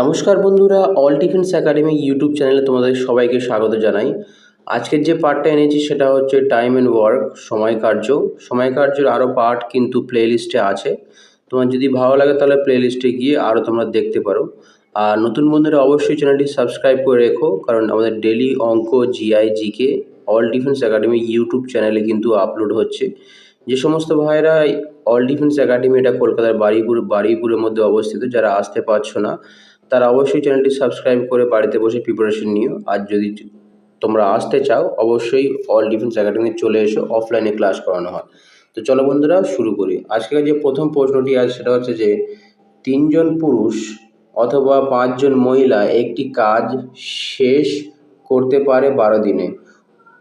নমস্কার বন্ধুরা all defence academy YouTube চ্যানেলে তোমাদের সবাইকে স্বাগত জানাই। আজকের যে পার্টটা এনেছি সেটা হচ্ছে টাইম অ্যান্ড ওয়ার্ক সময় কার্য। সময় কার্যের আরও পার্ট কিন্তু প্লে লিস্টে আছে। তোমার যদি ভালো লাগে তাহলে প্লে লিস্টে গিয়ে আরও তোমরা দেখতে পারো। আর নতুন বন্ধুরা, অবশ্যই চ্যানেলটি সাবস্ক্রাইব করে রেখো, কারণ আমাদের ডেলি অঙ্ক GI GK all defence academy YouTube চ্যানেলে কিন্তু আপলোড হচ্ছে। যে সমস্ত ভাইয়েরা অল ডিফেন্স একাডেমি এটা কলকাতার বাড়িপুর বাড়িপুরের মধ্যে অবস্থিত, যারা আসতে পারছ না, তারা অবশ্যই চ্যানেলটি সাবস্ক্রাইব করে বাড়িতে বসে প্রিপারেশন নিও। আর যদি তোমরা আসতে চাও, অবশ্যই অল ডিফেন্স একাডেমি চলে এসো অফলাইনে ক্লাস করানো হয়। তো চলো বন্ধুরা, শুরু করি। আজকের যে প্রথম প্রশ্নটি আছে, সেটা হচ্ছে যে, তিনজন পুরুষ অথবা পাঁচজন মহিলা একটি কাজ শেষ করতে পারে বারো দিনে।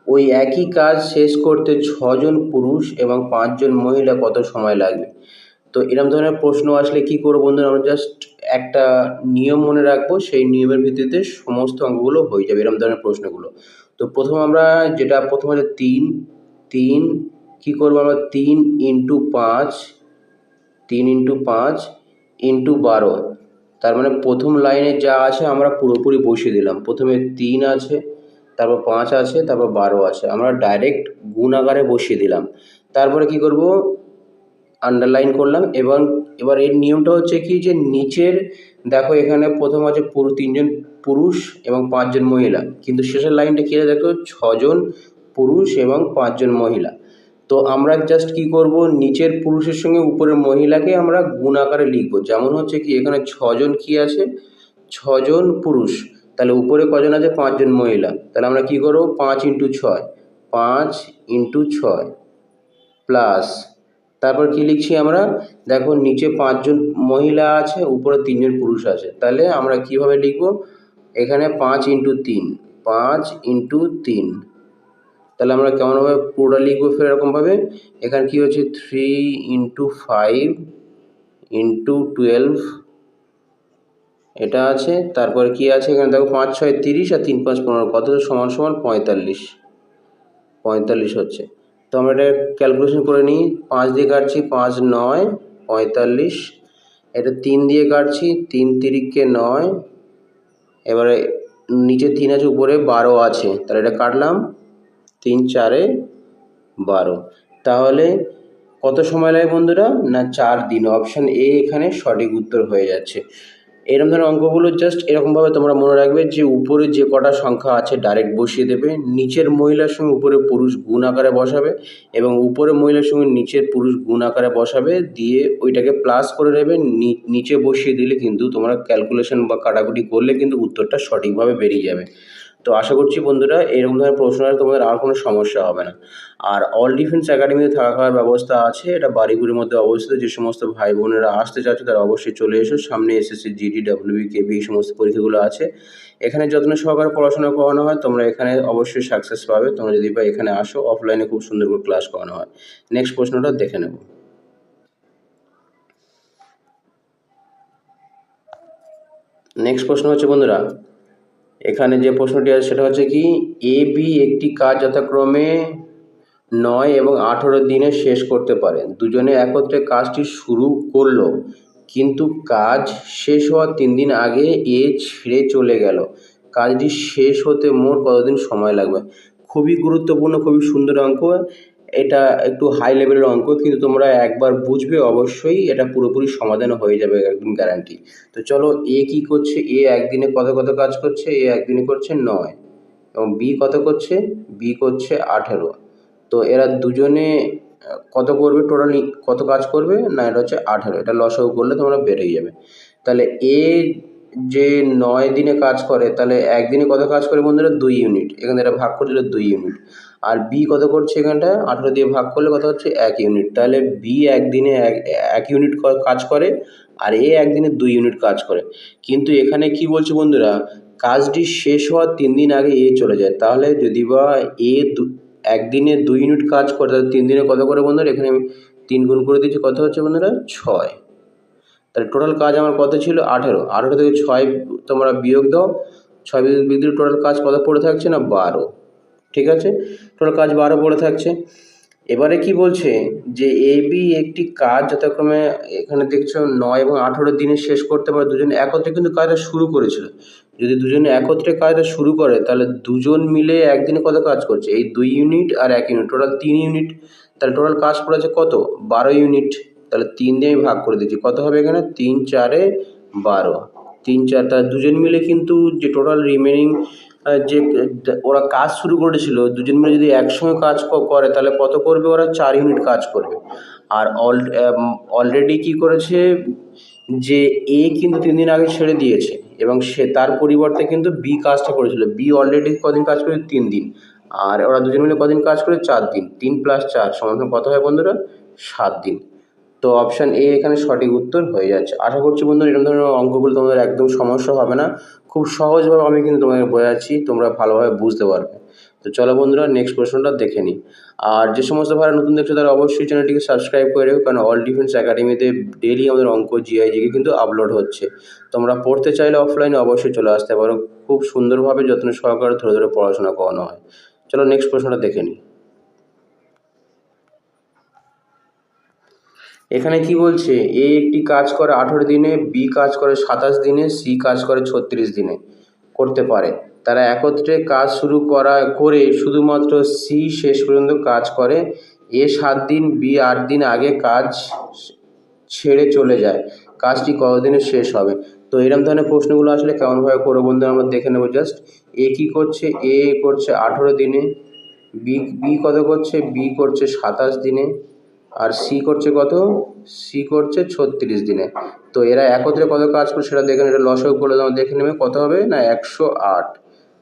ওই একই কাজ শেষ করতে ছজন পুরুষ এবং পাঁচজন মহিলা কত সময় লাগবে? তো এরকম ধরনের প্রশ্ন আসলে কি করব বন্ধুরা? আমরা জাস্ট একটা নিয়ম মনে রাখব, সেই নিয়মের ভিত্তিতে সমস্ত অঙ্কগুলো হয়ে যাবে এরকম ধরনের প্রশ্নগুলো। তো প্রথম আমরা যেটা, প্রথম হচ্ছে তিন তিন, কি করব আমরা? তিন ইন্টু পাঁচ, তিন ইন্টু পাঁচ ইন্টু বারো। তার মানে প্রথম লাইনে যা আছে আমরা পুরোপুরি বসিয়ে দিলাম। প্রথমে তিন আছে তারপর পাঁচ আছে তারপর বারো আছে আমরা ডাইরেক্ট গুণ আকারে বসিয়ে দিলাম। তারপরে কি করব? আন্ডারলাইন করলাম এবং এবার এর নিয়মটা হচ্ছে কি যে নিচের, দেখো এখানে প্রথম আছে পুরো, তিনজন পুরুষ এবং পাঁচজন মহিলা। কিন্তু শেষের লাইনটা কী দেখো? ছজন পুরুষ এবং পাঁচজন মহিলা। তো আমরা জাস্ট কি করব? নিচের পুরুষের সঙ্গে উপরের মহিলাকে আমরা গুণ আকারে লিখব। যেমন হচ্ছে কি, এখানে ছজন কি আছে? ছজন পুরুষ। তাহলে উপরে কজন আছে? পাঁচজন মহিলা। তাহলে আমরা কি করব? পাঁচ ইন্টু ছয়। পাঁচ ইন্টু ছয় প্লাস, তারপর কি লিখছি আমরা? দেখো, নিচে পাঁচজন মহিলা আছে, উপরে তিনজন পুরুষ আছে। তাহলে আমরা কীভাবে লিখব? এখানে পাঁচ ইন্টু তিন, পাঁচ ইন্টু তিন। তাহলে আমরা কেমনভাবে পুরোটা লিখব ফের এরকমভাবে? এখানে কি হচ্ছে? Three into five into twelve এটা আছে, তারপরে কি আছে এখানে? দেখো পাঁচ, ছয়, তিরিশ আর তিন, পাঁচ, পনেরো। কত? সমান সমান পঁয়তাল্লিশ। পঁয়তাল্লিশ হচ্ছে। তো আমরা এটা ক্যালকুলেশন করে নিই। পাঁচ দিয়ে কাটছি পাঁচ, নয়, পঁয়তাল্লিশ। এটা তিন দিয়ে কাটছি, তিন তিরিককে নয়। এবারে নিচে তিন আছে, উপরে বারো আছে। তাহলে এটা কাটলাম। তিন, চারে বারো। তাহলে কত সময় লাগে বন্ধুরা? না, চার দিন। অপশান এ এখানে সঠিক উত্তর হয়ে যাচ্ছে। এরকম ধরনের অঙ্কগুলো জাস্ট এরকমভাবে তোমরা মনে রাখবে যে উপরে যে কটা সংখ্যা আছে ডাইরেক্ট বসিয়ে দেবে, নিচের মহিলার সঙ্গে উপরে পুরুষ গুণ আকারে বসাবে এবং উপরে মহিলার সঙ্গে নিচের পুরুষ গুণ আকারে বসাবে, দিয়ে ওইটাকে প্লাস করে নেবে নিচে বসিয়ে দিলে কিন্তু তোমরা ক্যালকুলেশন বা কাটাকুটি করলে কিন্তু উত্তরটা সঠিকভাবে বেরিয়ে যাবে। তো আশা করছি বন্ধুরা, এরকম ধরনের প্রশ্ন হলে তোমাদের আর কোনো সমস্যা হবে না। আর অল ডিফেন্স একাডেমিতে থাকা খাওয়ার ব্যবস্থা আছে, এটা বাড়িগুলির মধ্যে অবস্থিত, যে সমস্ত ভাই বোনেরা আসতে চাচ্ছে তারা অবশ্যই চলে এসো। সামনে এসএসসি জিডি ডাব্লিউবি কেবি এই সমস্ত পরীক্ষাগুলো আছে। এখানে যত্ন সহকারে পড়াশোনা করানো হয়, তোমরা এখানে অবশ্যই সাকসেস পাবে। তোমরা যদি বা এখানে আসো অফলাইনে খুব সুন্দর করে ক্লাস করানো হয়। নেক্সট প্রশ্নটা দেখে নেব। নেক্সট প্রশ্ন হচ্ছে বন্ধুরা এখানে যে প্রশ্নটি আছে সেটা হচ্ছে কি এ বি একটি কাজ যথাক্রমে নয় এবং আঠেরো দিনে শেষ করতে পারে। দুজনে একত্রে কাজটি শুরু করল, কিন্তু কাজ শেষ হওয়ার তিন দিন আগে এ ছিঁড়ে চলে গেল। কাজটি শেষ হতে মোট কতদিন সময় লাগবে? খুবই গুরুত্বপূর্ণ, খুবই সুন্দর অঙ্ক। এটা একটু হাই লেভেলের অঙ্ক, কিন্তু তোমরা একবার বুঝবে অবশ্যই, এটা পুরোপুরি সমাধান হয়ে যাবে একদম গ্যারান্টি তো চলো এ কী করছে? এ একদিনে কত কত কাজ করছে? এ একদিনে করছে নয়। এবং বি কত করছে? বি করছে আঠেরো। তো এরা দুজনে, কত করবে টোটালি কত কাজ করবে? না, এটা হচ্ছে আঠেরো। এটা লসও করলে তোমরা বেরিয়ে যাবে। তাহলে এ যে নয় দিনে কাজ করে, তাহলে একদিনে কত কাজ করে বন্ধুরা? দুই ইউনিট এখানে এটা ভাগ করে দিলে দুই ইউনিট আর বি কত করছে এখানটায়? আঠেরো দিয়ে ভাগ করলে কত হচ্ছে? এক ইউনিট তাহলে বি একদিনে এক এক ইউনিট কাজ করে আর এ একদিনে দুই ইউনিট কাজ করে। কিন্তু এখানে কি বলছে বন্ধুরা? কাজটি শেষ হওয়ার তিন দিন আগে এ চলে যায়। তাহলে যদি বা এ দু, একদিনে দুই ইউনিট কাজ করে, তাহলে তিন দিনে কত করে বন্ধুরা? এখানে আমি তিন গুণ করে দিচ্ছি কত হচ্ছে বন্ধুরা? ছয়। তাহলে টোটাল কাজ আমার কত ছিল? আঠেরো। আঠেরো থেকে ছয় তোমরা বিয়োগ দাও। ছয় বিয়োগ টোটাল কাজ কত পড়ে থাকছে না? বারো। ঠিক আছে? টোটাল কাজ বারো পড়ে থাকছে। এবারে কি বলছে? যে এ বি একটি কাজ যথাক্রমে এখানে দেখছ নয় এবং আঠেরো দিনে শেষ করতে পারে দুজন একত্রে, কিন্তু কাজটা শুরু করেছিল। যদি দুজনে একত্রে কাজটা শুরু করে, তাহলে দুজন মিলে একদিনে কত কাজ করছে? এই দুই ইউনিট আর এক ইউনিট টোটাল তিন ইউনিট তাহলে টোটাল কাজ পড়েছে কত? বারো ইউনিট তাহলে তিন দিয়ে আমি ভাগ করে দিচ্ছি। কত হবে এখানে? তিন, চারে বারো। তিন চার তার দুজন মিলে কিন্তু যে টোটাল রিমেনিং যে ওরা কাজ শুরু করেছিল, দুজন মিলে যদি একসঙ্গে কাজ করে, তাহলে কত করবে ওরা? চার ইউনিট কাজ করবে। আর অল অলরেডি কী করেছে? যে এ কিন্তু তিন দিন আগে ছেড়ে দিয়েছে, এবং সে, তার পরিবর্তে কিন্তু বি কাজটা করেছিল। বি অলরেডি কদিন কাজ করেছে তিন দিন। আর ওরা দুজন মিলে কদিন কাজ করে? চার দিন। তিন প্লাস চার সমান কত হয় বন্ধুরা? সাত দিন। তো অপশান এ এখানে সঠিক উত্তর হয়ে যাচ্ছে। আশা করছি বন্ধুরা এরকম ধরনের অঙ্কগুলো তোমাদের একদম সমস্যা হবে না। খুব সহজভাবে আমি কিন্তু তোমাদের বোঝাচ্ছি, তোমরা ভালোভাবে বুঝতে পারবে। তো চলো বন্ধুরা নেক্সট প্রশ্নটা দেখে নিই। আর যে সমস্ত ভাইরা নতুন দেখছ তারা অবশ্যই চ্যানেলটিকে সাবস্ক্রাইব করে রেখো, কারণ অল ডিফেন্স একাডেমিতে ডেলি আমাদের অঙ্ক জিআই জিকে কিন্তু আপলোড হচ্ছে। তোমরা পড়তে চাইলে অফলাইনে অবশ্যই চলে আসতে পারো। খুব সুন্দরভাবে যত্ন সহকারে ধরে ধরে পড়াশোনা করানো হয়। চলো নেক্সট প্রশ্নটা দেখে নিই। এখানে কি বলছে? এ একটি কাজ করে আঠেরো দিনে, বি কাজ করে সাতাশ দিনে, সি কাজ করে ছত্রিশ দিনে করতে পারে। তারা একত্রে কাজ শুরু করা, করে শুধুমাত্র সি শেষ পর্যন্ত কাজ করে। এ সাত দিন, বি আট দিন আগে কাজ ছেড়ে চলে যায়। কাজটি কতদিনে শেষ হবে? তো এরকম ধরনের প্রশ্নগুলো আসলে কেমনভাবে করব বন্ধু আমরা দেখে নেব জাস্ট এ কী করছে? এ করছে আঠেরো দিনে, বি বি কত করছে? বি করছে সাতাশ দিনে। আর সি করছে কত? সি করছে ছত্রিশ দিনে। তো এরা একত্রে কত কাজ করে সেটা দেখে এটা লসক করে দাও দেখে নেবে কত হবে? না, একশো আট।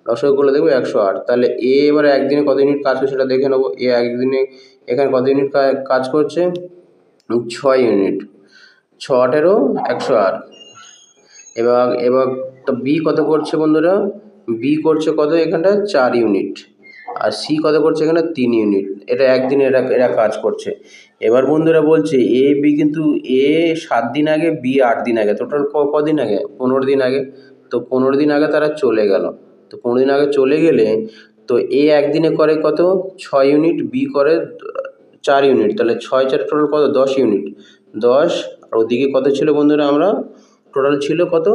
লসক করে দেখব একশো আট। তাহলে এ এবার একদিনে কত ইউনিট কাজ করে সেটা দেখে নেব। এ একদিনে এখানে কত ইউনিট কাজ করছে? ছয় ইউনিট ছ আটেরও একশো আট। এবার এবার তো বি কত করছে বন্ধুরা? বি করছে কত এখানটা? চার ইউনিট আর সি কত করছে এখানে? তিন ইউনিট এটা একদিনে এরা এরা কাজ করছে। এবার বন্ধুরা বলছে, এ, বি কিন্তু এ সাত দিন আগে, বি আট দিন আগে টোটাল কদিন আগে? পনেরো দিন আগে। তো পনেরো দিন আগে তারা চলে গেল। তো পনেরো দিন আগে চলে গেলে, তো এ একদিনে করে কত? ছয় ইউনিট, বি করে চার ইউনিট। তাহলে ছয় চার টোটাল কত? দশ ইউনিট। দশ, আর ওদিকে কত ছিল বন্ধুরা আমরা? টোটাল ছিল কত?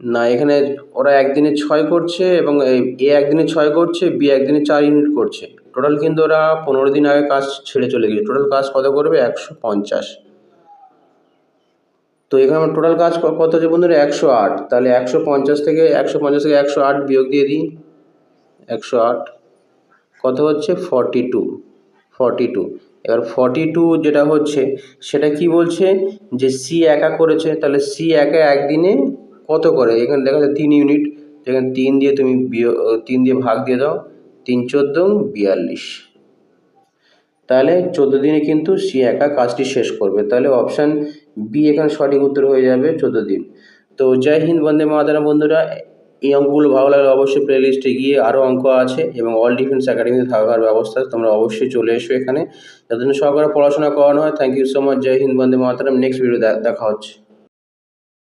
না, এখানে ওরা একদিনে ছয় করছে এবং এ একদিনে ছয় করছে, বি একদিনে চার ইউনিট করছে। টোটাল কিন্তু ওরা পনেরো দিন আগে কাজ ছেড়ে চলে গেছে। টোটাল কাজ কত করবে? একশো পঞ্চাশ। তো এখানে আমার টোটাল কাজ কত হচ্ছে বন্ধুরা? একশো আট। তাহলে একশো পঞ্চাশ থেকে, একশো পঞ্চাশ থেকে একশো আট বিয়োগ দিয়ে দিই। একশো আট। কত হচ্ছে? ফর্টি টু ফর্টি টু এবার ফর্টি টু যেটা হচ্ছে, সেটা কি বলছে? যে সি একা করেছে। তাহলে সি একা একদিনে কত করে? এখানে দেখা যাচ্ছে তিন ইউনিট এখানে তিন দিয়ে তুমি বিয়োগ তিন দিয়ে ভাগ দিয়ে দাও। তিন চোদ্দ বিয়াল্লিশ। তাহলে চোদ্দ দিনে কিন্তু সি একা কাজটি শেষ করবে। তাহলে অপশান বি এখানে সঠিক উত্তর হয়ে যাবে চোদ্দ দিন। তো জয় হিন্দ, বন্দে মাতারা বন্ধুরা, এই অঙ্কগুলো ভালো লাগলে অবশ্যই প্লে লিস্টে গিয়ে আরও অঙ্ক আছে এবং অল ডিফেন্স একাডেমিতে থাকার ব্যবস্থা। তোমরা অবশ্যই চলে এসো এখানে। যাতে সহকারে পড়াশোনা করানো হয় thank you so much Jai Hind, Bande Mataram. Next video দেখা হচ্ছে।